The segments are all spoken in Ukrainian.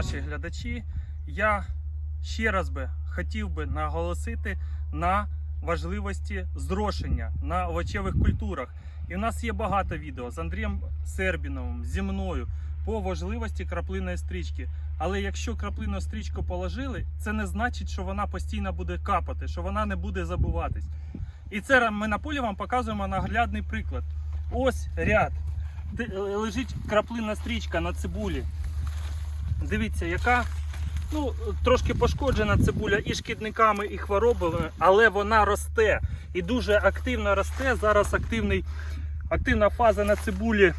наші глядачі. Я ще раз би хотів би наголосити на важливості зрошення на овочевих культурах. І в нас є багато відео з Андрієм Сербіновим, зі мною по важливості краплиної стрічки. Але якщо краплину стрічку положили, це не значить, що вона постійно буде капати, що вона не буде забуватись. І це ми на полі вам показуємо наглядний приклад. Ось ряд. Де лежить краплина стрічка на цибулі. Дивіться, яка ну, трошки пошкоджена цибуля і шкідниками, і хворобами, але вона росте і дуже активно росте. Зараз активний, активна фаза на цибулі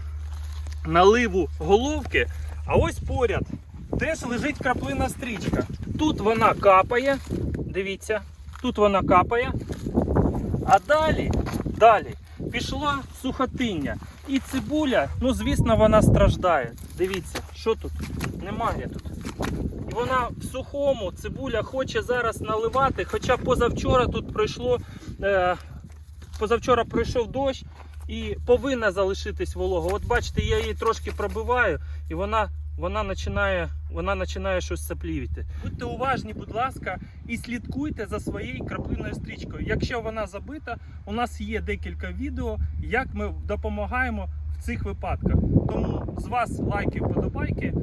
наливу головки. А ось поряд теж лежить краплина стрічка. Тут вона капає. Дивіться, тут вона капає. А далі, далі пішла сухотиння. І цибуля, ну звісно, вона страждає. Дивіться, що тут? Немає тут. І вона в сухому, цибуля хоче зараз наливати, хоча позавчора тут пройшло, е, позавчора пройшов дощ і повинна залишитись волога. От бачите, я її трошки пробиваю, і вона, вона, починає, вона починає щось саплівити. Будьте уважні, будь ласка, і слідкуйте за своєю краплиною стрічкою. Якщо вона забита, у нас є декілька відео, як ми допомагаємо в цих випадках. Тому з вас лайки, вподобайки.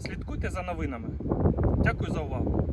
Слідкуйте за новинами. Дякую за увагу.